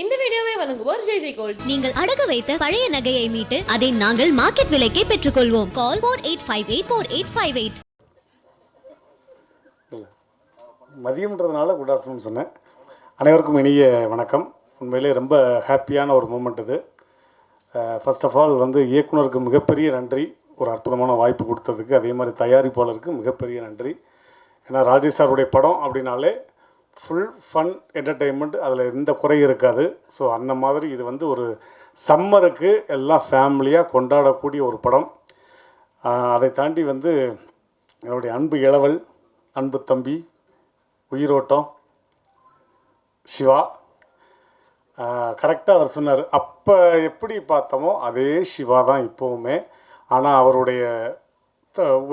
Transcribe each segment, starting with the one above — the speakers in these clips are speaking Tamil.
இந்த வீடியோவை வழங்குவோர் ஜெய் ஜெய் கோல்ட். நீங்கள் அடகு வைத்த பழைய நகையை மீட்டு அதை நாங்கள் மார்க்கெட் விலைக்கே பெற்றுக்கொள்வோம். Call four eight five eight four eight five eight மதியம்ன்றதுனால good afternoon சொன்னேன். அனைவருக்கும் இனிய வணக்கம். உண்மையிலே ரொம்ப ஹாப்பியான ஒரு மூமெண்ட் இது. ஃபர்ஸ்ட் ஆஃப் ஆல் வந்து இயக்குனருக்கு மிகப்பெரிய நன்றி. ஒரு அற்புதமான வாய்ப்பு கொடுத்ததுக்கு அதே மாதிரி தயாரிப்பாளருக்கு மிகப்பெரிய நன்றி. ஏன்னா ராஜேஷ் சாருடைய படம் அப்படின்னாலே ஃபுல் ஃபன் என்டர்டெயின்மெண்ட் அதில் எந்த குறையும் இருக்காது. ஸோ அந்த மாதிரி இது வந்து ஒரு சம்மருக்கு எல்லாம் ஃபேமிலியாக கொண்டாடக்கூடிய ஒரு படம். அதை தாண்டி வந்து என்னுடைய அன்பு இளவல் அன்பு தம்பி உயிரோட்டம் சிவா. கரெக்டாக அவர் சொன்னார். அப்போ எப்படி பார்த்தோமோ அதே சிவா தான் இப்போவுமே. ஆனால் அவருடைய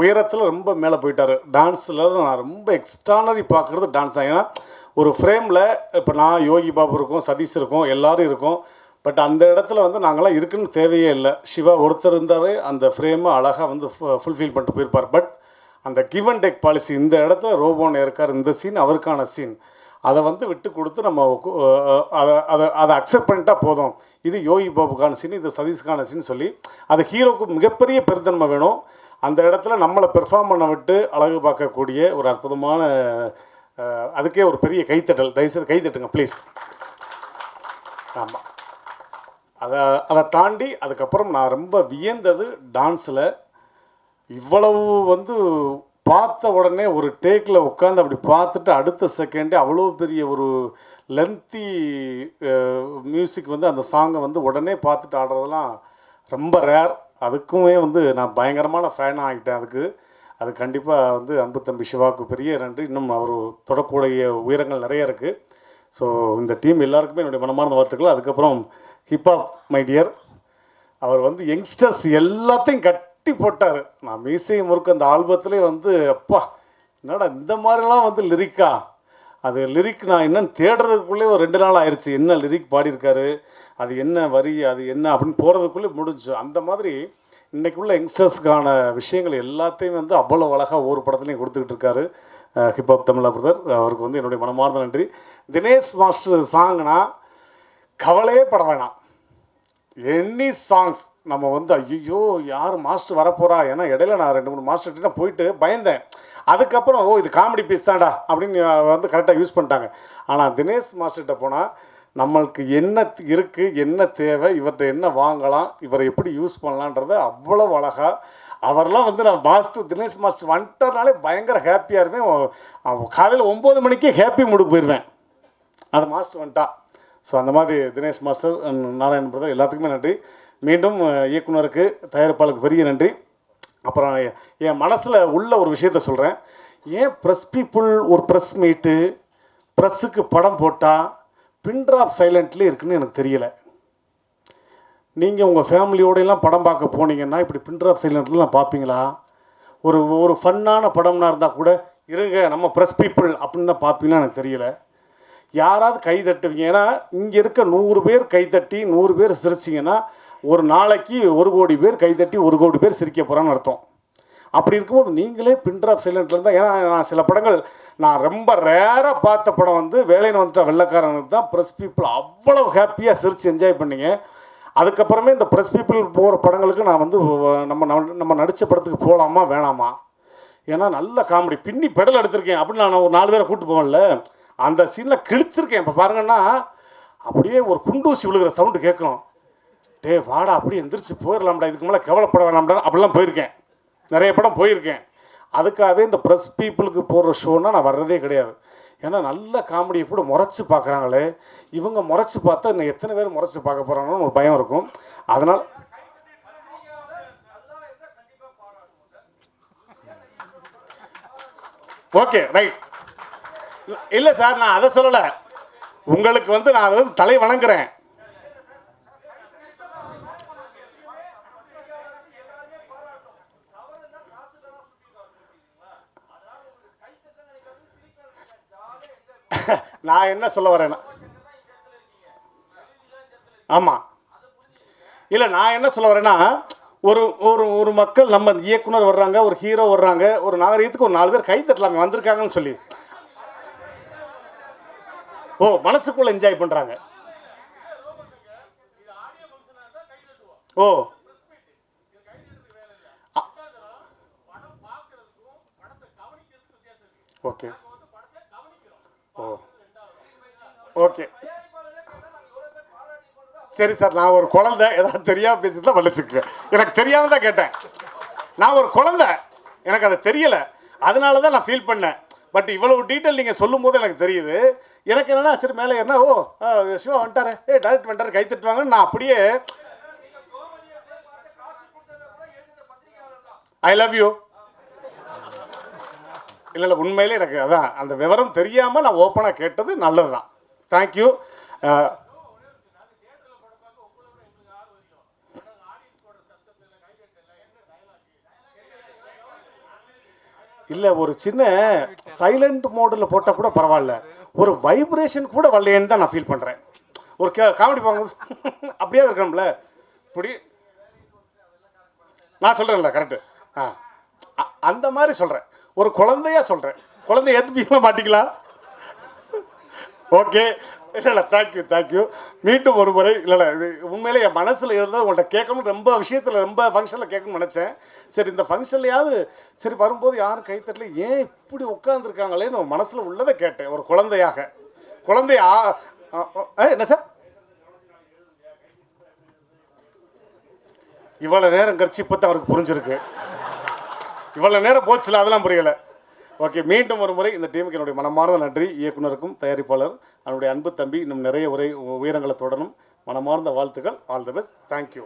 உயரத்தில் ரொம்ப மேலே போயிட்டார். டான்ஸில் நான் ரொம்ப எக்ஸ்ட்ரானரி பார்க்குறது டான்ஸ் தான். ஏன்னா ஒரு ஃப்ரேமில் இப்போ நான் யோகி பாபு இருக்கும் சதீஷ் இருக்கும் எல்லோரும் இருக்கும். பட் அந்த இடத்துல வந்து நாங்களாம் இருக்குன்னு தேவையே இல்லை. சிவா ஒருத்தர் இருந்தார் அந்த ஃப்ரேமை அழகாக வந்து ஃபுல்ஃபில் பண்ணிட்டு போயிருப்பார். பட் அந்த கிவ் அண்ட் டேக் பாலிசி இந்த இடத்துல ரோபோன் இருக்கார் இந்த சீன் அவருக்கான சீன் அதை வந்து விட்டு கொடுத்து நம்ம அதை அதை அதை அக்செப்ட் பண்ணிட்டா போதும். இது யோகி பாபுக்கான சீன் இது சதீஷ்கான சீன் சொல்லி அது ஹீரோக்கு மிகப்பெரிய பெருந்தன்மை வேணும். அந்த இடத்துல நம்மளை பெர்ஃபார்ம் பண்ண விட்டு அழகு பார்க்கக்கூடிய ஒரு அற்புதமான அதுக்கே ஒரு பெரிய கைத்தட்டல். தயவுசெய்து கைத்தட்டுங்க ப்ளீஸ் ஆமாம் அதை அதை தாண்டி அதுக்கப்புறம் நான் ரொம்ப வியந்தது டான்ஸில் இவ்வளவு வந்து பார்த்த உடனே ஒரு டேக்கில் உட்காந்து அப்படி பார்த்துட்டு அடுத்த செகண்டே அவ்வளோ பெரிய ஒரு லென்த்தி மியூசிக் வந்து அந்த சாங்கை வந்து உடனே பார்த்துட்டு ஆடுறதெல்லாம் ரொம்ப ரேர் அதுக்குமே வந்து நான் பயங்கரமான ஃபேன் ஆகிட்டேன் அதுக்கு. அது கண்டிப்பாக வந்து அன்பு தம்பி சிவாவுக்கு பெரிய நன்றி. இன்னும் அவர் தொடக்கூடிய உயரங்கள் நிறைய இருக்குது ஸோ இந்த டீம் எல்லாருக்குமே என்னுடைய மனமான வாழ்த்துக்கள். அதுக்கப்புறம் ஹிப்ஹாப் மை டியர் அவர் வந்து யங்ஸ்டர்ஸ் எல்லாத்தையும் கட்டி போட்டார். நான் மீசை முறுக்கு அந்த ஆல்பத்துலேயே வந்து அப்பா என்னடா இந்த மாதிரிலாம் வந்து லிரிக்கா அது லிரிக் நான் என்னன்னு தேடுறதுக்குள்ளே ஒரு ரெண்டு நாள் ஆயிடுச்சு என்ன லிரிக் பாடியிருக்காரு? அது என்ன வரி? அது என்ன? அப்படின்னு போகிறதுக்குள்ளே முடிஞ்சு. அந்த மாதிரி இன்றைக்குள்ள யங்ஸ்டர்ஸ்க்கான விஷயங்கள் எல்லாத்தையும் வந்து அவ்வளோ அழகாக ஒவ்வொரு படத்துலையும் கொடுத்துக்கிட்டு இருக்காரு ஹிப்ஹாப் தமிழா பிரதர். அவருக்கு வந்து என்னுடைய மனமார்ந்த நன்றி. தினேஷ் மாஸ்டர் சாங்னா கவலையே பட வேணாம். எனி சாங்ஸ் நம்ம வந்து ஐயோ யார் மாஸ்டர் வரப்போகிறா ஏன்னா இடையில நான் ரெண்டு மூணு மாஸ்டர்கிட்ட போயிட்டு பயந்தேன். அதுக்கப்புறம் ஓ இது காமெடி பீஸ் தான்டா அப்படின்னு வந்து கரெக்டாக யூஸ் பண்ணிட்டாங்க. ஆனால் தினேஷ் மாஸ்டர்கிட்ட போனால் நம்மளுக்கு என்ன இருக்குது என்ன தேவை இவர்கிட்ட என்ன வாங்கலாம் இவரை எப்படி யூஸ் பண்ணலான்றத அவ்வளோ அழகாக அவர்லாம் வந்து நான் மாஸ்டர் தினேஷ் மாஸ்டர் வந்துட்டனாலே பயங்கர ஹாப்பியாக இருப்பேன். காலையில் ஒம்பது மணிக்கே ஹாப்பி மூடு போயிடுவேன் அது மாஸ்டர் வந்துட்டா. ஸோ அந்த மாதிரி தினேஷ் மாஸ்டர் நாராயண் பிரதர் எல்லாத்துக்குமே நன்றி. மீண்டும் இயக்குனருக்கு தயாரிப்பாளருக்கு பெரிய நன்றி. அப்புறம் என் மனசில் உள்ள ஒரு விஷயத்த சொல்கிறேன் ஏன் ப்ரெஸ் பீப்புள் ஒரு ப்ரெஸ் மீட்டு ப்ரெஸ்ஸுக்கு படம் போட்டால் பின்ட்ராப் சைலண்ட்லேயே இருக்குன்னு எனக்கு தெரியலை. நீங்கள் உங்கள் ஃபேமிலியோடையெல்லாம் படம் பார்க்க போனீங்கன்னா இப்படி பின்ட்ராப் சைலண்ட்லாம் பார்ப்பீங்களா? ஒரு ஒரு ஃபன்னான படம்னா இருந்தால் கூட இருங்க நம்ம ப்ரெஸ் பீப்புள் அப்படின்னு தான் பார்ப்பீங்கன்னா எனக்கு தெரியல. யாராவது கை தட்டுவீங்க. ஏன்னா இங்கே இருக்க நூறு பேர் கைத்தட்டி நூறு பேர் சிரிச்சிங்கன்னா ஒரு நாளைக்கு ஒரு கோடி பேர் கைதட்டி ஒரு கோடி பேர் சிரிக்க போகிறான்னு அர்த்தம். அப்படி இருக்கும்போது நீங்களே பின்ட்ராப் சைலண்டில் இருந்தால் ஏன்னா நான் சில படங்கள் நான் ரொம்ப ரேராக பார்த்த படம் வந்து வேலைன்னு வந்துட்ட வெள்ளக்காரனுக்கு தான். ப்ரெஸ் பீப்புள் அவ்வளோ ஹாப்பியாக சிரித்து என்ஜாய் பண்ணிங்க. அதுக்கப்புறமே இந்த ப்ரெஸ் பீப்புள் போகிற படங்களுக்கு நான் வந்து நம்ம நம்ம- நம்ம நடித்த படத்துக்கு போகலாமா வேணாமா? ஏன்னா நல்ல காமெடி பின்னி பெடல் எடுத்திருக்கேன். அப்படின்னு நான் ஒரு நாலு பேரை கூப்பிட்டு போவேன்ல. அந்த சீனில் கிழிச்சிருக்கேன். இப்போ பாருங்கன்னா அப்படியே ஒரு குண்டூசி விழுகிற சவுண்டு கேட்கும். டே வாடா அப்படியே எந்திரிச்சு போயிடலாம்டா இதுக்கு மேலே கவலைப்பட வேணாம்டா அப்படிலாம் போயிருக்கேன். நிறைய படம் போயிருக்கேன். அதுக்காகவே இந்த ப்ரெஸ் பீப்புளுக்கு போடுற ஷோன்னா நான் வர்றதே கிடையாது. ஏன்னா நல்ல காமெடி எப்படி முறைச்சி பார்க்குறாங்களே இவங்க முறைச்சி பார்த்தா இன்னும் எத்தனை பேர் முறைச்சி பார்க்க போகிறாங்கன்னு ஒரு பயம் இருக்கும். அதனால் ஓகே ரைட் இல்லை சார் நான் அதை சொல்லலை. உங்களுக்கு வந்து நான் அதை வந்து தலை வணங்குறேன். நான் என்ன சொல்ல வரேன்னா ஆமாம் இல்லை நான் என்ன சொல்ல வரேன்னா ஒரு ஒரு ஒரு மக்கள் நம்ம இயக்குனர் வர்றாங்க ஒரு ஹீரோ வர்றாங்க ஒரு நாகரீகத்துக்கு ஒரு நாலு பேர் கை தட்டலாங்க வந்திருக்காங்கன்னு சொல்லி. ஓ மனசுக்குள்ள என்ஜாய் பண்ணுறாங்க ஓ. ஓகே. ஓகே. சரி சார் நான் ஒரு குழந்தை ஏதாவது தெரியாம பேசிட்டு மன்னிச்சுக்க எனக்கு தெரியாம தான் கேட்டேன். நான் ஒரு குழந்தை. எனக்கு அது தெரியல. அதனால தான் நான் ஃபீல் பண்ணேன். பட் இவ்வளவு டீட்டெயில் நீங்கள் சொல்லும் போது எனக்கு தெரியுது. எனக்கு என்னென்னா சரி மேலே என்ன ஓ சிவா வந்துட்டாரு. ஏ டேரக்ட் வந்துட்டாரு கை தட்டுவாங்கன்னு நான் அப்படியே ஐ லவ் யூ இல்லை இல்லை உண்மையிலே எனக்கு அதான் அந்த விவரம் தெரியாமல் நான் ஓப்பனாக கேட்டது நல்லது தான் தேங்க்யூ uh, இல்லை ஒரு சின்ன சைலண்ட் மோடில் போட்டால் கூட பரவாயில்ல. ஒரு வைப்ரேஷன் கூட வரலையேன்னு தான் நான் ஃபீல் பண்ணுறேன் ஒரு கே காமெடி பாங்க அப்படியே இருக்கணும்ல. இப்படி நான் சொல்கிறேன்ல கரெக்டு ஆ அ- அந்த மாதிரி சொல்கிறேன் ஒரு குழந்தையா சொல்கிறேன் குழந்தைய ஏற்றுப்பீங்களா மாட்டிக்கலாம்? ஓகே. இல்லை இல்லை தேங்க்யூ தேங்க்யூ மீண்டும் ஒரு முறை இல்லை இல்லை இது உண்மையிலே என் மனசில் இருந்தால் உங்கள்கிட்ட கேட்கணும் ரொம்ப விஷயத்தில் ரொம்ப ஃபங்க்ஷனில் கேட்கணும்னு நினச்சேன். சரி இந்த ஃபங்க்ஷன்லையாவது சரி வரும்போது யாரும் கைத்தட்டல ஏன் இப்படி உட்காந்துருக்காங்களேன்னு மனசில் உள்ளதை கேட்டேன் ஒரு குழந்தையாக. குழந்தைய ஆ, ஆ, ஆ, என்ன சார் இவ்வளோ நேரம் கழிச்சு இப்போ தான் அவருக்கு புரிஞ்சிருக்கு. இவ்வளோ நேரம் போச்சுல அதெல்லாம் புரியலை. ஓகே மீண்டும் ஒரு முறை இந்த டீமுக்கு என்னுடைய மனமார்ந்த நன்றி. இயக்குனருக்கும் தயாரிப்பாளர் அவனுடைய அன்பு தம்பி இன்னும் நிறைய உரை உயரங்களை தொடரும். மனமார்ந்த வாழ்த்துக்கள். All the best thank you